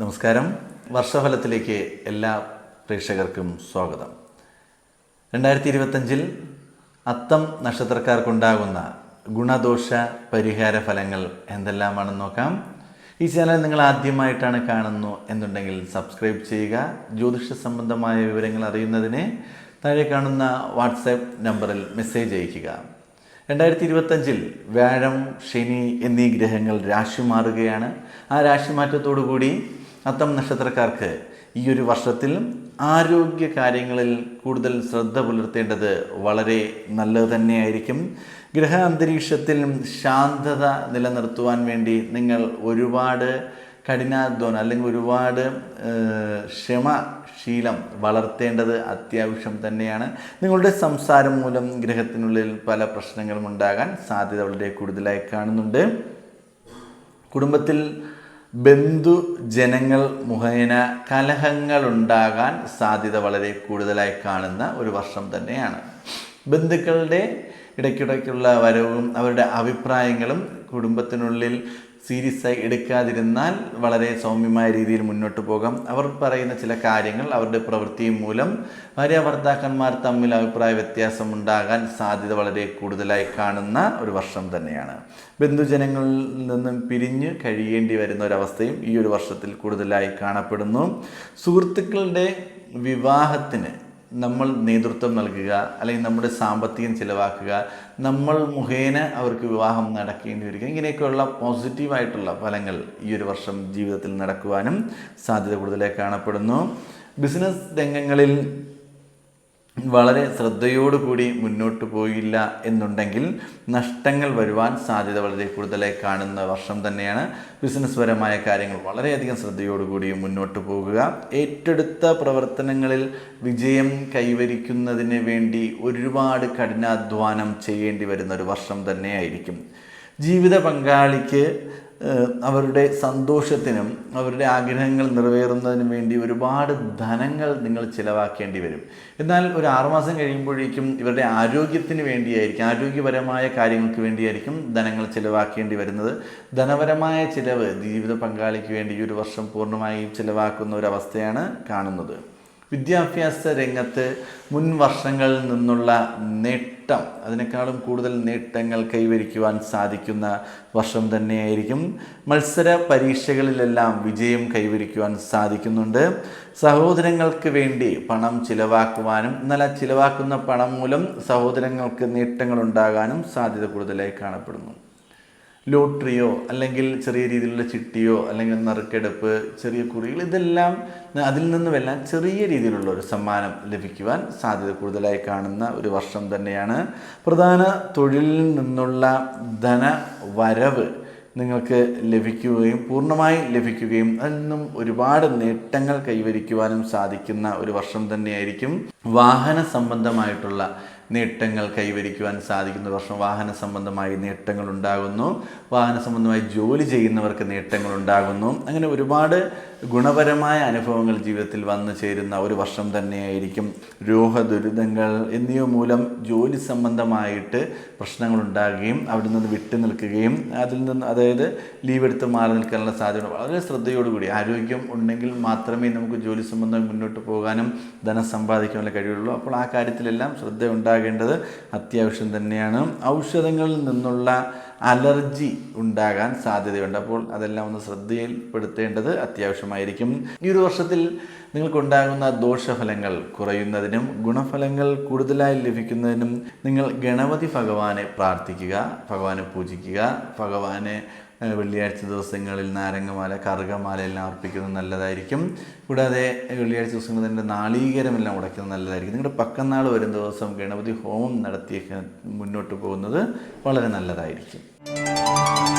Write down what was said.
നമസ്കാരം. വർഷഫലത്തിലേക്ക് എല്ലാ പ്രേക്ഷകർക്കും സ്വാഗതം. രണ്ടായിരത്തി ഇരുപത്തഞ്ചിൽ അത്തം നക്ഷത്രക്കാർക്കുണ്ടാകുന്ന ഗുണദോഷ പരിഹാര ഫലങ്ങൾ എന്തെല്ലാമാണെന്ന് നോക്കാം. ഈ ചാനൽ നിങ്ങൾ ആദ്യമായിട്ടാണ് കാണുന്നു എന്നുണ്ടെങ്കിൽ സബ്സ്ക്രൈബ് ചെയ്യുക. ജ്യോതിഷ സംബന്ധമായ വിവരങ്ങൾ അറിയുന്നതിന് താഴെ കാണുന്ന വാട്സാപ്പ് നമ്പറിൽ മെസ്സേജ് അയയ്ക്കുക. രണ്ടായിരത്തി ഇരുപത്തഞ്ചിൽ വ്യാഴം ശനി എന്നീ ഗ്രഹങ്ങൾ രാശി മാറുകയാണ്. ആ രാശി മാറ്റത്തോടുകൂടി അത്തം നക്ഷത്രക്കാർക്ക് ഈ ഒരു വർഷത്തിൽ ആരോഗ്യ കാര്യങ്ങളിൽ കൂടുതൽ ശ്രദ്ധ പുലർത്തേണ്ടത് വളരെ നല്ലത് തന്നെയായിരിക്കും. ഗ്രഹ അന്തരീക്ഷത്തിൽ ശാന്തത നിലനിർത്തുവാൻ വേണ്ടി നിങ്ങൾ ഒരുപാട് കഠിനാധ്വാനം അല്ലെങ്കിൽ ഒരുപാട് ക്ഷമശീലം വളർത്തേണ്ടത് അത്യാവശ്യം തന്നെയാണ്. നിങ്ങളുടെ സംസാരം മൂലം ഗ്രഹത്തിനുള്ളിൽ പല പ്രശ്നങ്ങളും ഉണ്ടാകാൻ സാധ്യത വളരെ കൂടുതലായി കാണുന്നുണ്ട്. കുടുംബത്തിൽ ബന്ധു ജനങ്ങൾ മുഖേന കലഹങ്ങൾ ഉണ്ടാകാൻ സാധ്യത വളരെ കൂടുതലായി കാണുന്ന ഒരു വർഷം തന്നെയാണ്. ബന്ധുക്കളുടെ ഇടയ്ക്കിടയ്ക്കുള്ള വരവും അവരുടെ അഭിപ്രായങ്ങളും കുടുംബത്തിനുള്ളിൽ സീരിയസ് ആയി എടുക്കാതിരുന്നാൽ വളരെ സൗമ്യമായ രീതിയിൽ മുന്നോട്ട് പോകാം. അവർ പറയുന്ന ചില കാര്യങ്ങൾ അവരുടെ പ്രവൃത്തിയും മൂലം ഭാര്യ ഭർത്താക്കന്മാർ തമ്മിൽ അഭിപ്രായ വ്യത്യാസം ഉണ്ടാകാൻ സാധ്യത വളരെ കൂടുതലായി കാണുന്ന ഒരു വർഷം തന്നെയാണ്. ബന്ധുജനങ്ങളിൽ നിന്നും പിരിഞ്ഞ് കഴിയേണ്ടി വരുന്ന ഒരവസ്ഥയും ഈ ഒരു വർഷത്തിൽ കൂടുതലായി കാണപ്പെടുന്നു. സുഹൃത്തുക്കളുടെ വിവാഹത്തിന് നമ്മൾ നേതൃത്വം നൽകുക അല്ലെങ്കിൽ നമ്മുടെ സാമ്പത്തികം ചിലവാക്കുക നമ്മൾ മുഖേന അവർക്ക് വിവാഹം നടക്കേണ്ടി വരിക ഇങ്ങനെയൊക്കെയുള്ള പോസിറ്റീവായിട്ടുള്ള ഫലങ്ങൾ ഈ ഒരു വർഷം ജീവിതത്തിൽ നടക്കുവാനും സാധ്യത കൂടുതലായി കാണപ്പെടുന്നു. ബിസിനസ് രംഗങ്ങളിൽ വളരെ ശ്രദ്ധയോടുകൂടി മുന്നോട്ട് പോയില്ല എന്നുണ്ടെങ്കിൽ നഷ്ടങ്ങൾ വരുവാൻ സാധ്യത വളരെ കൂടുതലായി കാണുന്ന വർഷം തന്നെയാണ്. ബിസിനസ് പരമായ കാര്യങ്ങൾ വളരെയധികം ശ്രദ്ധയോടുകൂടി മുന്നോട്ട് പോകുക. ഏറ്റെടുത്ത പ്രവർത്തനങ്ങളിൽ വിജയം കൈവരിക്കുന്നതിന് വേണ്ടി ഒരുപാട് കഠിനാധ്വാനം ചെയ്യേണ്ടി വരുന്ന ഒരു വർഷം തന്നെയായിരിക്കും. ജീവിത പങ്കാളിക്ക് അവരുടെ സന്തോഷത്തിനും അവരുടെ ആഗ്രഹങ്ങൾ നിറവേറുന്നതിനും വേണ്ടി ഒരുപാട് ധനങ്ങൾ നിങ്ങൾ ചിലവാക്കേണ്ടി വരും. എന്നാൽ ഒരു ആറുമാസം കഴിയുമ്പോഴേക്കും ഇവരുടെ ആരോഗ്യത്തിന് വേണ്ടിയായിരിക്കും ആരോഗ്യപരമായ കാര്യങ്ങൾക്ക് വേണ്ടിയായിരിക്കും ധനങ്ങൾ ചിലവാക്കേണ്ടി വരുന്നത്. ധനപരമായ ചിലവ് ജീവിത പങ്കാളിക്ക് വേണ്ടി ഈ ഒരു വർഷം പൂർണമായും ചിലവാക്കുന്ന ഒരു അവസ്ഥയാണ് കാണുന്നത്. വിദ്യാഭ്യാസ രംഗത്ത് മുൻ വർഷങ്ങളിൽ നിന്നുള്ള നേട്ടം അതിനേക്കാളും കൂടുതൽ നേട്ടങ്ങൾ കൈവരിക്കുവാൻ സാധിക്കുന്ന വർഷം തന്നെയായിരിക്കും. മത്സര പരീക്ഷകളിലെല്ലാം വിജയം കൈവരിക്കുവാൻ സാധിക്കുന്നുണ്ട്. സഹോദരങ്ങൾക്ക് വേണ്ടി പണം ചിലവാക്കുവാനും എന്നാൽ ചിലവാക്കുന്ന പണം മൂലം സഹോദരങ്ങൾക്ക് നേട്ടങ്ങൾ ഉണ്ടാകാനും സാധ്യത കൂടുതലായി കാണപ്പെടുന്നു. ലോട്ടറിയോ അല്ലെങ്കിൽ ചെറിയ രീതിയിലുള്ള ചിട്ടിയോ അല്ലെങ്കിൽ നറുക്കെടുപ്പ് ചെറിയ കുറികൾ ഇതെല്ലാം അതിൽ നിന്നുമെല്ലാം ചെറിയ രീതിയിലുള്ള ഒരു സമ്മാനം ലഭിക്കുവാൻ സാധ്യത കൂടുതലായി കാണുന്ന ഒരു വർഷം തന്നെയാണ്. പ്രധാന തൊഴിലിൽ നിന്നുള്ള ധന വരവ് നിങ്ങൾക്ക് ലഭിക്കുകയും പൂർണമായി ലഭിക്കുകയും അതിൽ നിന്നും ഒരുപാട് നേട്ടങ്ങൾ കൈവരിക്കുവാനും സാധിക്കുന്ന ഒരു വർഷം തന്നെയായിരിക്കും. വാഹന സംബന്ധമായിട്ടുള്ള നേട്ടങ്ങൾ കൈവരിക്കുവാൻ സാധിക്കുന്ന വർഷം വാഹന സംബന്ധമായി നേട്ടങ്ങൾ ഉണ്ടാകുന്നു. വാഹന സംബന്ധമായി ജോലി ചെയ്യുന്നവർക്ക് നേട്ടങ്ങൾ ഉണ്ടാകുന്നു. അങ്ങനെ ഒരുപാട് ഗുണപരമായ അനുഭവങ്ങൾ ജീവിതത്തിൽ വന്നു ചേരുന്ന ഒരു വർഷം തന്നെയായിരിക്കും. രോഗ ദുരിതങ്ങൾ എന്നിവ മൂലം ജോലി സംബന്ധമായിട്ട് പ്രശ്നങ്ങൾ ഉണ്ടാകുകയും അവിടെ നിന്ന് വിട്ടു നിൽക്കുകയും അതിൽ നിന്ന് അതായത് ലീവ് എടുത്ത് മാറി നിൽക്കാനുള്ള സാധ്യത വളരെ ശ്രദ്ധയോടുകൂടി ആരോഗ്യം ഉണ്ടെങ്കിൽ മാത്രമേ നമുക്ക് ജോലി സംബന്ധം മുന്നോട്ട് പോകാനും ധനം സമ്പാദിക്കാനുള്ള കഴിയുള്ളൂ. അപ്പോൾ ആ കാര്യത്തിലെല്ലാം ശ്രദ്ധ ഉണ്ടാകേണ്ടത് അത്യാവശ്യം തന്നെയാണ്. ഔഷധങ്ങളിൽ നിന്നുള്ള അലർജി ഉണ്ടാകാൻ സാധ്യതയുണ്ട്. അപ്പോൾ അതെല്ലാം ഒന്ന് ശ്രദ്ധയിൽപ്പെടുത്തേണ്ടത് അത്യാവശ്യമായിരിക്കും. ഈ ഒരു വർഷത്തിൽ നിങ്ങൾക്കുണ്ടാകുന്ന ദോഷഫലങ്ങൾ കുറയുന്നതിനും ഗുണഫലങ്ങൾ കൂടുതലായി ലഭിക്കുന്നതിനും നിങ്ങൾ ഗണപതി ഭഗവാനെ പ്രാർത്ഥിക്കുക ഭഗവാനെ പൂജിക്കുക ഭഗവാനെ വെള്ളിയാഴ്ച ദിവസങ്ങളിൽ നാരങ്ങമാല കറുകമാല എല്ലാം അർപ്പിക്കുന്നത് നല്ലതായിരിക്കും. കൂടാതെ വെള്ളിയാഴ്ച ദിവസങ്ങളിൽ തന്നെ നാളീകരമെല്ലാം ഉടയ്ക്കുന്നത് നല്ലതായിരിക്കും. നിങ്ങളുടെ പക്കന്നാൾ വരും ദിവസം ഗണപതി ഹോമം നടത്തിയൊക്കെ മുന്നോട്ട് പോകുന്നത് വളരെ നല്ലതായിരിക്കും. Thank you.